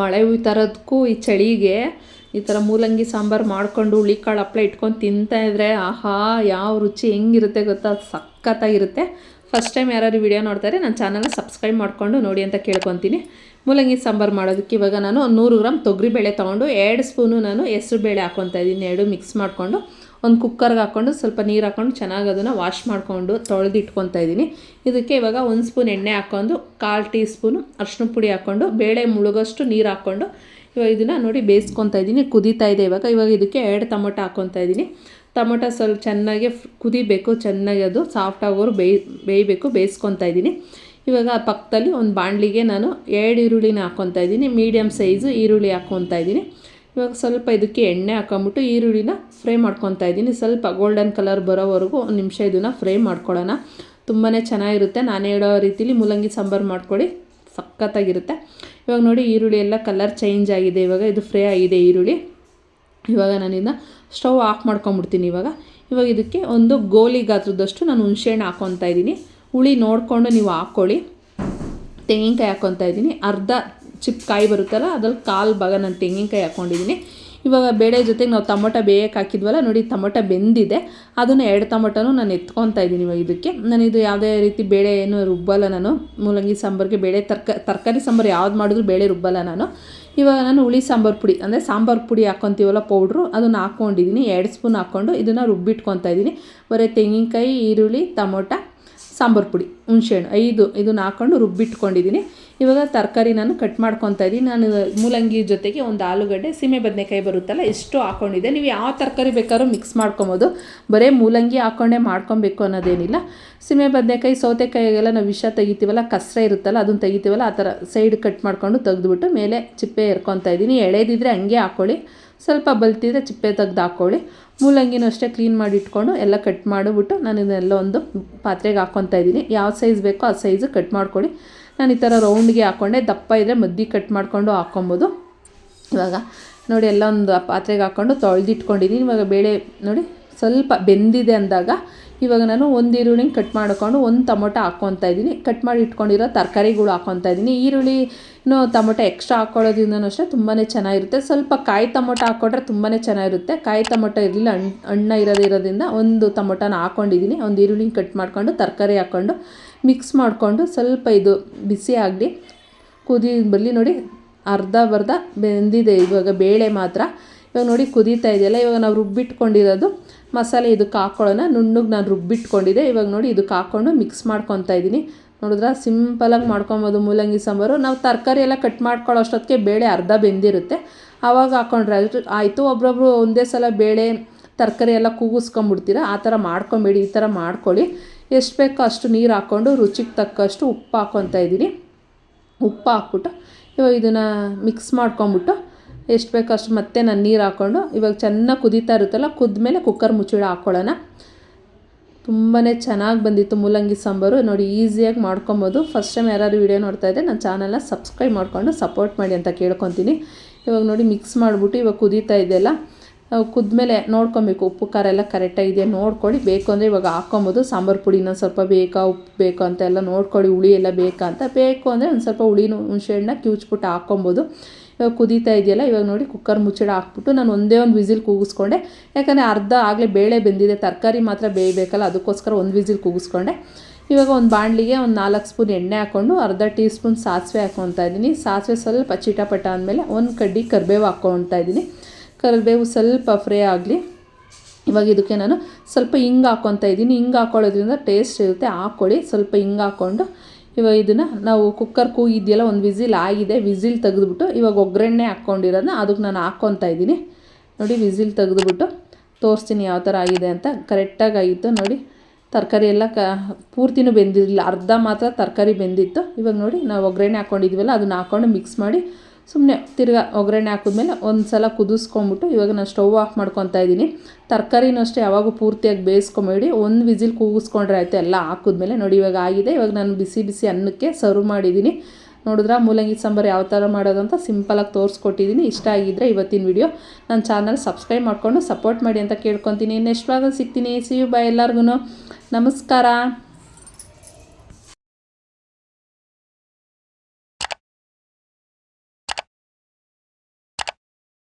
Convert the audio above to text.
ಮಳೆ ಥರದಕ್ಕೂ ಈ ಚಳಿಗೆ ಈ ಥರ ಮೂಲಂಗಿ ಸಾಂಬಾರು ಮಾಡ್ಕೊಂಡು ಹುಳಿಕಾಳು ಹಪ್ಪಳ ಇಟ್ಕೊಂಡು ತಿಂತಾ ಇದ್ರೆ, ಆಹಾ, ಯಾವ ರುಚಿ ಹೆಂಗಿರುತ್ತೆ ಗೊತ್ತಾ? ಸಖತ್ತಾಗಿರುತ್ತೆ. ಫಸ್ಟ್ ಟೈಮ್ ಯಾರಾದ್ರು ವಿಡಿಯೋ ನೋಡ್ತಾರೆ ನನ್ನ ಚಾನಲ್ನ ಸಬ್ಸ್ಕ್ರೈಬ್ ಮಾಡಿಕೊಂಡು ನೋಡಿ ಅಂತ ಕೇಳ್ಕೊತೀನಿ. ಮೂಲಂಗಿ ಸಾಂಬಾರು ಮಾಡೋದಕ್ಕೆ ಇವಾಗ ನಾನು ನೂರು ಗ್ರಾಮ್ ತೊಗರಿಬೇಳೆ ತೊಗೊಂಡು, ಎರಡು ಸ್ಪೂನು ನಾನು ಹೆಸ್ರು ಬೇಳೆ ಹಾಕ್ಕೊತಾ ಇದ್ದೀನಿ, ಎರಡು ಮಿಕ್ಸ್ ಮಾಡಿಕೊಂಡು. ಒಂದು ಕುಕ್ಕರ್ಗೆ ಹಾಕ್ಕೊಂಡು ಸ್ವಲ್ಪ ನೀರು ಹಾಕ್ಕೊಂಡು ಚೆನ್ನಾಗಿ ಅದನ್ನು ವಾಶ್ ಮಾಡಿಕೊಂಡು ತೊಳೆದು ಇಟ್ಕೊತಾ ಇದ್ದೀನಿ ಇದಕ್ಕೆ ಇವಾಗ ಒಂದು ಸ್ಪೂನ್ ಎಣ್ಣೆ ಹಾಕ್ಕೊಂಡು ಕಾಲು ಟೀ ಸ್ಪೂನು ಅರ್ಶಿನ ಪುಡಿ ಹಾಕ್ಕೊಂಡು ಬೇಳೆ ಮುಳುಗೋಷ್ಟು ನೀರು ಹಾಕ್ಕೊಂಡು ಇವಾಗ ಇದನ್ನು ನೋಡಿ ಬೇಯಿಸ್ಕೊತಾ ಇದ್ದೀನಿ ಕುದೀತಾ ಇದೆ ಇವಾಗ. ಇವಾಗ ಇದಕ್ಕೆ ಎರಡು ಟೊಮೊಟೊ ಹಾಕ್ಕೊತಾ ಇದ್ದೀನಿ ಟೊಮೊಟೊ ಸ್ವಲ್ಪ ಚೆನ್ನಾಗಿ ಕುದಿಬೇಕು, ಚೆನ್ನಾಗಿ ಅದು ಸಾಫ್ಟ್ ಆಗೋರು ಬೇಯ್, ಬೇಯಬೇಕು, ಬೇಯಿಸ್ಕೊತಾ ಇದ್ದೀನಿ ಇವಾಗ ಪಕ್ಕದಲ್ಲಿ ಒಂದು ಬಾಣಲಿಗೆ ನಾನು ಎರಡು ಈರುಳ್ಳಿನ ಹಾಕ್ಕೊತಾ ಇದ್ದೀನಿ ಮೀಡಿಯಮ್ ಸೈಜು ಈರುಳ್ಳಿ ಹಾಕ್ಕೊತಾ ಇದ್ದೀನಿ ಇವಾಗ ಸ್ವಲ್ಪ ಇದಕ್ಕೆ ಎಣ್ಣೆ ಹಾಕೊಂಬಿಟ್ಟು ಈರುಳ್ಳಿನ ಫ್ರೈ ಮಾಡ್ಕೊತಾ ಇದ್ದೀನಿ. ಸ್ವಲ್ಪ ಗೋಲ್ಡನ್ ಕಲರ್ ಬರೋವರೆಗೂ ಒಂದು ನಿಮಿಷ ಇದನ್ನು ಫ್ರೈ ಮಾಡ್ಕೊಳ್ಳೋಣ. ತುಂಬಾ ಚೆನ್ನಾಗಿರುತ್ತೆ. ನಾನು ಹೇಳೋ ರೀತಿಲಿ ಮೂಲಂಗಿ ಸಾಂಬಾರು ಮಾಡ್ಕೊಳ್ಳಿ. ಸಖತ್ತಾಗಿರುತ್ತೆ. ಇವಾಗ ನೋಡಿ ಈರುಳ್ಳಿ ಎಲ್ಲ ಕಲರ್ ಚೇಂಜ್ ಆಗಿದೆ. ಇವಾಗ ಇದು ಫ್ರೈ ಆಗಿದೆ ಈರುಳ್ಳಿ. ಇವಾಗ ನಾನಿಂದ ಸ್ಟವ್ ಆಫ್ ಮಾಡ್ಕೊಂಬಿಡ್ತೀನಿ ಇವಾಗ. ಇವಾಗ ಇದಕ್ಕೆ ಒಂದು ಗೋಲಿ ಗಾತ್ರದಷ್ಟು ನಾನು ಹುಣಸೆಹಣ್ಣು ಹಾಕ್ಕೊತಾ ಇದ್ದೀನಿ. ಹುಳಿ ನೋಡಿಕೊಂಡು ನೀವು ಹಾಕ್ಕೊಳ್ಳಿ. ತೆಂಗಿನಕಾಯಿ ಹಾಕ್ಕೊತಾ ಇದ್ದೀನಿ. ಅರ್ಧ ಚಿಪ್ ಕಾಯಿ ಬರುತ್ತಲ್ಲ, ಅದ್ರಲ್ಲಿ ಕಾಲು ಭಾಗ ನಾನು ತೆಂಗಿನಕಾಯಿ ಹಾಕ್ಕೊಂಡಿದ್ದೀನಿ ಇವಾಗ ಬೇಳೆ ಜೊತೆಗೆ ನಾವು ಟೊಮೊಟೊ ಬೇಯಕ್ಕೆ ಹಾಕಿದ್ವಲ್ಲ, ನೋಡಿ ಟೊಮೊಟೊ ಬೆಂದಿದೆ. ಅದನ್ನು ಎರಡು ಟೊಮೊಟೊನೂ ನಾನು ಎತ್ಕೊತಾ ಇದ್ದೀನಿ ಇವಾಗ ಇದಕ್ಕೆ ನಾನು ಇದು ಯಾವುದೇ ರೀತಿ ಬೇಳೆ ಏನು ರುಬ್ಬಲ್ಲ ನಾನು, ಮೂಲಂಗಿ ಸಾಂಬಾರಿಗೆ ಬೇಳೆ ತರ್ಕ, ತರಕಾರಿ ಸಾಂಬಾರು ಯಾವ್ದು ಮಾಡಿದ್ರು ಬೇಳೆ ರುಬ್ಬಲ್ಲ ನಾನು. ಇವಾಗ ನಾನು ಹುಳಿ ಸಾಂಬಾರು ಪುಡಿ, ಅಂದರೆ ಸಾಂಬಾರು ಪುಡಿ ಹಾಕ್ಕೊತೀವಲ್ಲ ಪೌಡ್ರು, ಅದನ್ನು ಹಾಕ್ಕೊಂಡಿದ್ದೀನಿ ಎರಡು ಸ್ಪೂನ್ ಹಾಕ್ಕೊಂಡು ಇದನ್ನು ರುಬ್ಬಿಟ್ಕೊತಾ ಇದ್ದೀನಿ ಬರೀ ತೆಂಗಿನಕಾಯಿ, ಈರುಳ್ಳಿ, ಟೊಮೊಟೊ, ಸಾಂಬಾರು ಪುಡಿ, ಹುಣ್ಸೆಹಣ್ಣು, ಐದು ಇದನ್ನು ಹಾಕ್ಕೊಂಡು ರುಬ್ಬಿಟ್ಕೊಂಡಿದ್ದೀನಿ ಇವಾಗ ತರಕಾರಿ ನಾನು ಕಟ್ ಮಾಡ್ಕೊತಾ ಇದ್ದೀನಿ. ನಾನು ಮೂಲಂಗಿ ಜೊತೆಗೆ ಒಂದು ಆಲೂಗಡ್ಡೆ, ಸೀಮೆ ಬದನೆಕಾಯಿ ಬರುತ್ತಲ್ಲ, ಇಷ್ಟು ಹಾಕ್ಕೊಂಡಿದ್ದೆ ನೀವು ಯಾವ ತರಕಾರಿ ಬೇಕಾದ್ರೂ ಮಿಕ್ಸ್ ಮಾಡ್ಕೊಬೋದು. ಬರೀ ಮೂಲಂಗಿ ಹಾಕ್ಕೊಂಡೇ ಮಾಡ್ಕೊಬೇಕು ಅನ್ನೋದೇನಿಲ್ಲ. ಸೀಮೆ ಬದನೆಕಾಯಿ, ಸೌತೆಕಾಯಿಗೆಲ್ಲ ನಾವು ವಿಷ ತೆಗಿತೀವಲ್ಲ, ಕಸರೆ ಇರುತ್ತಲ್ಲ, ಅದನ್ನು ತೆಗಿತೀವಲ್ಲ, ಆ ಥರ ಸೈಡ್ ಕಟ್ ಮಾಡಿಕೊಂಡು ತೆಗೆದುಬಿಟ್ಟು ಮೇಲೆ ಚಿಪ್ಪೆ ಎರ್ಕೊತಾ ಇದ್ದೀನಿ. ಎಳೆದಿದ್ರೆ ಹಂಗೆ ಹಾಕ್ಕೊಳ್ಳಿ ಸ್ವಲ್ಪ ಬಲ್ತಿದ್ರೆ ಚಿಪ್ಪೆ ತೆಗ್ದು ಹಾಕ್ಕೊಳ್ಳಿ ಮೂಲಂಗಿನೂ ಅಷ್ಟೇ ಕ್ಲೀನ್ ಮಾಡಿ ಇಟ್ಕೊಂಡು ಎಲ್ಲ ಕಟ್ ಮಾಡಿಬಿಟ್ಟು ನಾನು ಇದನ್ನೆಲ್ಲ ಒಂದು ಪಾತ್ರೆಗೆ ಹಾಕ್ಕೊತಾ ಇದ್ದೀನಿ. ಯಾವ ಸೈಜ್ ಬೇಕೋ ಆ ಸೈಜು ಕಟ್ ಮಾಡ್ಕೊಳ್ಳಿ. ನಾನು ಈ ಥರ ರೌಂಡ್ಗೆ ಹಾಕ್ಕೊಂಡೆ ದಪ್ಪ ಇದ್ದರೆ ಮದ್ದಿ ಕಟ್ ಮಾಡಿಕೊಂಡು ಹಾಕ್ಕೊಬೋದು ಇವಾಗ ನೋಡಿ, ಎಲ್ಲ ಒಂದು ಪಾತ್ರೆಗೆ ಹಾಕ್ಕೊಂಡು ತೊಳೆದಿಟ್ಕೊಂಡಿದ್ದೀನಿ. ಇವಾಗ ಬೇಳೆ ನೋಡಿ ಸ್ವಲ್ಪ ಬೆಂದಿದೆ ಅಂದಾಗ ಇವಾಗ ನಾನು ಒಂದು ಈರುಳ್ಳಿ ಕಟ್ ಮಾಡ್ಕೊಂಡು ಒಂದು ಟೊಮೊಟೊ ಹಾಕ್ಕೊತಾ ಇದ್ದೀನಿ. ಕಟ್ ಮಾಡಿ ಇಟ್ಕೊಂಡಿರೋ ತರಕಾರಿಗಳು ಹಾಕ್ಕೊತಾ ಇದ್ದೀನಿ. ಈರುಳ್ಳಿ ಟೊಮೊಟೊ ಎಕ್ಸ್ಟ್ರಾ ಹಾಕ್ಕೊಳ್ಳೋದ್ರಿಂದನೂ ಅಷ್ಟೇ ತುಂಬಾ ಚೆನ್ನಾಗಿರುತ್ತೆ. ಸ್ವಲ್ಪ ಕಾಯಿ ಟೊಮೊಟೊ ಹಾಕ್ಕೊಂಡ್ರೆ ತುಂಬಾ ಚೆನ್ನಾಗಿರುತ್ತೆ. ಕಾಯಿ ಟೊಮೊಟೊ ಇರಲಿಲ್ಲ ಹಣ್ಣು ಅಣ್ಣ ಇರೋದಿರೋದ್ರಿಂದ ಒಂದು ಟೊಮೊಟೊನ ಹಾಕ್ಕೊಂಡಿದ್ದೀನಿ ಒಂದು ಈರುಳ್ಳಿ ಕಟ್ ಮಾಡ್ಕೊಂಡು ತರಕಾರಿ ಹಾಕ್ಕೊಂಡು ಮಿಕ್ಸ್ ಮಾಡಿಕೊಂಡು ಸ್ವಲ್ಪ ಇದು ಬಿಸಿ ಆಗಲಿ, ಕುದಿ ಬರಲಿ ನೋಡಿ ಅರ್ಧ ಬರ್ಧ ಬೆಂದಿದೆ. ಇವಾಗ ಬೇಳೆ ಮಾತ್ರ. ಇವಾಗ ನೋಡಿ ಕುದೀತಾ ಇದೆಯಲ್ಲ, ಇವಾಗ ನಾವು ರುಬ್ಬಿಟ್ಕೊಂಡಿರೋದು ಮಸಾಲೆ ಇದಕ್ಕೆ ಹಾಕ್ಕೊಳ್ಳೋಣ ನುಣ್ಣಗೆ ನಾನು ರುಬ್ಬಿಟ್ಕೊಂಡಿದ್ದೆ. ಇವಾಗ ನೋಡಿ ಇದಕ್ಕೆ ಹಾಕ್ಕೊಂಡು ಮಿಕ್ಸ್ ಮಾಡ್ಕೊತಾ ಇದ್ದೀನಿ. ನೋಡಿದ್ರೆ ಸಿಂಪಲಾಗಿ ಮಾಡ್ಕೊಬೋದು ಮೂಲಂಗಿ ಸಾಂಬಾರು. ನಾವು ತರಕಾರಿ ಎಲ್ಲ ಕಟ್ ಮಾಡ್ಕೊಳ್ಳೋ ಅಷ್ಟೊತ್ತಿಗೆ ಬೇಳೆ ಅರ್ಧ ಬೆಂದಿರುತ್ತೆ. ಆವಾಗ ಹಾಕ್ಕೊಂಡ್ರೆ ಆಯಿತು ಒಬ್ರೊಬ್ರು ಒಂದೇ ಸಲ ಬೇಳೆ, ತರಕಾರಿ ಎಲ್ಲ ಕೂಗಿಸ್ಕೊಂಬಿಡ್ತೀರ? ಆ ಥರ ಮಾಡ್ಕೊಬೇಡಿ, ಈ ಥರ ಮಾಡ್ಕೊಳ್ಳಿ. ಎಷ್ಟು ಬೇಕೋ ಅಷ್ಟು ನೀರು ಹಾಕ್ಕೊಂಡು ರುಚಿಗೆ ತಕ್ಕಷ್ಟು ಉಪ್ಪು ಹಾಕ್ಕೊತಾ ಇದ್ದೀನಿ. ಉಪ್ಪು ಹಾಕ್ಬಿಟ್ಟು ಇವಾಗ ಇದನ್ನು ಮಿಕ್ಸ್ ಮಾಡ್ಕೊಂಬಿಟ್ಟು ಎಷ್ಟು ಬೇಕೋ ಅಷ್ಟು ಮತ್ತೆ ನಾನು ನೀರು ಹಾಕ್ಕೊಂಡು ಇವಾಗ ಚೆನ್ನಾಗಿ ಕುದೀತಾ ಇರುತ್ತಲ್ಲ, ಕುದ್ಮೇಲೆ ಕುಕ್ಕರ್ ಮುಚ್ಚಿಡ ಹಾಕ್ಕೊಳ್ಳೋಣ ತುಂಬಾ ಚೆನ್ನಾಗಿ ಬಂದಿತ್ತು ಮೂಲಂಗಿ ಸಾಂಬಾರು. ನೋಡಿ, ಈಸಿಯಾಗಿ ಮಾಡ್ಕೊಬೋದು. ಫಸ್ಟ್ ಟೈಮ್ ಯಾರಾದ್ರು ವೀಡಿಯೋ ನೋಡ್ತಾ ಇದ್ದೆ ನನ್ನ ಚಾನಲ್ನ ಸಬ್ಸ್ಕ್ರೈಬ್ ಮಾಡಿಕೊಂಡು ಸಪೋರ್ಟ್ ಮಾಡಿ ಅಂತ ಕೇಳ್ಕೊತೀನಿ. ಇವಾಗ ನೋಡಿ ಮಿಕ್ಸ್ ಮಾಡಿಬಿಟ್ಟು ಇವಾಗ ಕುದೀತಾ ಇದೆಯಲ್ಲ ಕುದ್ಮೇಲೆ ನೋಡ್ಕೊಬೇಕು, ಉಪ್ಪು, ಖಾರ ಎಲ್ಲ ಕರೆಕ್ಟಾಗಿದೆಯಾ ನೋಡ್ಕೊಳ್ಳಿ ಬೇಕು ಅಂದರೆ ಇವಾಗ ಹಾಕ್ಕೊಬೋದು ಸಾಂಬಾರು ಪುಡಿನ ಸ್ವಲ್ಪ ಬೇಕಾ, ಉಪ್ಪು ಬೇಕು ಅಂತ ಎಲ್ಲ ನೋಡ್ಕೊಳ್ಳಿ ಹುಳಿ ಎಲ್ಲ ಬೇಕಾ ಅಂತ. ಬೇಕು ಅಂದರೆ ಒಂದು ಸ್ವಲ್ಪ ಹುಳಿನೂ ಹುಣಸೆಹಣ್ಣ ಕಿವುಚ್ಬಿಟ್ಟು ಹಾಕ್ಕೊಬೋದು ಇವಾಗ ಕುದೀತಾ ಇದೆಯಲ್ಲ, ಇವಾಗ ನೋಡಿ ಕುಕ್ಕರ್ ಮುಚ್ಚಳ ಹಾಕ್ಬಿಟ್ಟು ನಾನು ಒಂದೇ ಒಂದು ವಿಸಿಲ್ ಕೂಗಿಸ್ಕೊಂಡೆ. ಯಾಕಂದರೆ ಅರ್ಧ ಆಗಲೇ ಬೇಳೆ ಬೆಂದಿದೆ, ತರಕಾರಿ ಮಾತ್ರ ಬೇಯಬೇಕಲ್ಲ, ಅದಕ್ಕೋಸ್ಕರ ಒಂದು ವಿಸಿಲ್ ಕೂಗಿಸ್ಕೊಂಡೆ. ಇವಾಗ ಒಂದು ಬಾಣಲಿಗೆ ಒಂದು ನಾಲ್ಕು ಸ್ಪೂನ್ ಎಣ್ಣೆ ಹಾಕ್ಕೊಂಡು ಅರ್ಧ ಟೀ ಸ್ಪೂನ್ ಸಾಸಿವೆ ಹಾಕೊತಾ ಇದ್ದೀನಿ. ಸಾಸಿವೆ ಸ್ವಲ್ಪ ಚಿಟಪಟ ಅಂದಮೇಲೆ ಒಂದು ಕಡ್ಡಿ ಕರಿಬೇವು ಹಾಕ್ಕೊತಾ ಇದ್ದೀನಿ. ಕರಿಬೇವು ಸ್ವಲ್ಪ ಫ್ರೈ ಆಗಲಿ. ಇವಾಗ ಇದಕ್ಕೆ ನಾನು ಸ್ವಲ್ಪ ಹಿಂಗೆ ಹಾಕ್ಕೊತಾ ಇದ್ದೀನಿ. ಹಿಂಗೆ ಹಾಕ್ಕೊಳ್ಳೋದ್ರಿಂದ ಟೇಸ್ಟ್ ಇರುತ್ತೆ. ಹಾಕ್ಕೊಳ್ಳಿ ಸ್ವಲ್ಪ ಹಿಂಗೆ ಹಾಕ್ಕೊಂಡು ಇವಾಗ ಇದನ್ನು ನಾವು ಕುಕ್ಕರ್ ಕೂಗಿದೆಯಲ್ಲ, ಒಂದು ವಿಸಿಲ್ ಆಗಿದೆ, ವಿಸಿಲ್ ತೆಗೆದುಬಿಟ್ಟು ಇವಾಗ ಒಗ್ಗರಣೆ ಹಾಕ್ಕೊಂಡಿರೋದನ್ನ ಅದಕ್ಕೆ ನಾನು ಹಾಕ್ಕೊತಾ ಇದ್ದೀನಿ. ನೋಡಿ, ವಿಸಿಲ್ ತೆಗೆದುಬಿಟ್ಟು ತೋರಿಸ್ತೀನಿ ಯಾವ ಥರ ಆಗಿದೆ ಅಂತ. ಕರೆಕ್ಟಾಗಿ ಆಗಿತ್ತು, ನೋಡಿ. ತರಕಾರಿ ಎಲ್ಲ ಕ, ಪೂರ್ತಿನೂ ಬೆಂದಿರಲಿಲ್ಲ. ಅರ್ಧ ಮಾತ್ರ ತರಕಾರಿ ಬೆಂದಿತ್ತು. ಇವಾಗ ನೋಡಿ, ನಾವು ಒಗ್ಗರಣೆ ಹಾಕ್ಕೊಂಡಿದ್ವಲ್ಲ ಅದನ್ನ ಹಾಕ್ಕೊಂಡು ಮಿಕ್ಸ್ ಮಾಡಿ ಸುಮ್ಮನೆ ತಿರ್ಗಾ ಒಗ್ಗರಣೆ ಹಾಕಿದ್ಮೇಲೆ ಒಂದು ಸಲ ಕುದಿಸ್ಕೊಂಬಿಟ್ಟು ಇವಾಗ ನಾನು ಸ್ಟವ್ ಆಫ್ ಮಾಡ್ಕೊತಾ ಇದ್ದೀನಿ. ತರಕಾರಿನೂ ಅಷ್ಟೇ ಯಾವಾಗೂ ಪೂರ್ತಿಯಾಗಿ ಬೇಯಿಸ್ಕೊಂಬೇಡಿ. ಒಂದು ವಿಸಿಲ್ ಕೂಗಿಸ್ಕೊಂಡ್ರೆ ಆಯಿತು ಎಲ್ಲ ಹಾಕಿದ್ಮೇಲೆ ನೋಡಿ ಇವಾಗ ಆಗಿದೆ. ಇವಾಗ ನಾನು ಬಿಸಿ ಬಿಸಿ ಅನ್ನಕ್ಕೆ ಸರ್ವ್ ಮಾಡಿದ್ದೀನಿ. ನೋಡಿದ್ರೆ, ಮೂಲಂಗಿ ಸಾಂಬಾರು ಯಾವ ಥರ ಮಾಡೋದು ಅಂತ ಸಿಂಪಲಾಗಿ ತೋರಿಸ್ಕೊಟ್ಟಿದ್ದೀನಿ. ಇಷ್ಟ ಆಗಿದ್ದರೆ ಇವತ್ತಿನ ವಿಡಿಯೋ ನನ್ನ ಚಾನಲ್ ಸಬ್ಸ್ಕ್ರೈಬ್ ಮಾಡಿಕೊಂಡು ಸಪೋರ್ಟ್ ಮಾಡಿ ಅಂತ ಕೇಳ್ಕೊತೀನಿ. ನೆಕ್ಸ್ಟ್ ಭಾಗ ಸಿಗ್ತೀನಿ. ಸಿ ಯು ಬಾಯ್ ಎಲ್ಲರಿಗೂ ನಮಸ್ಕಾರ.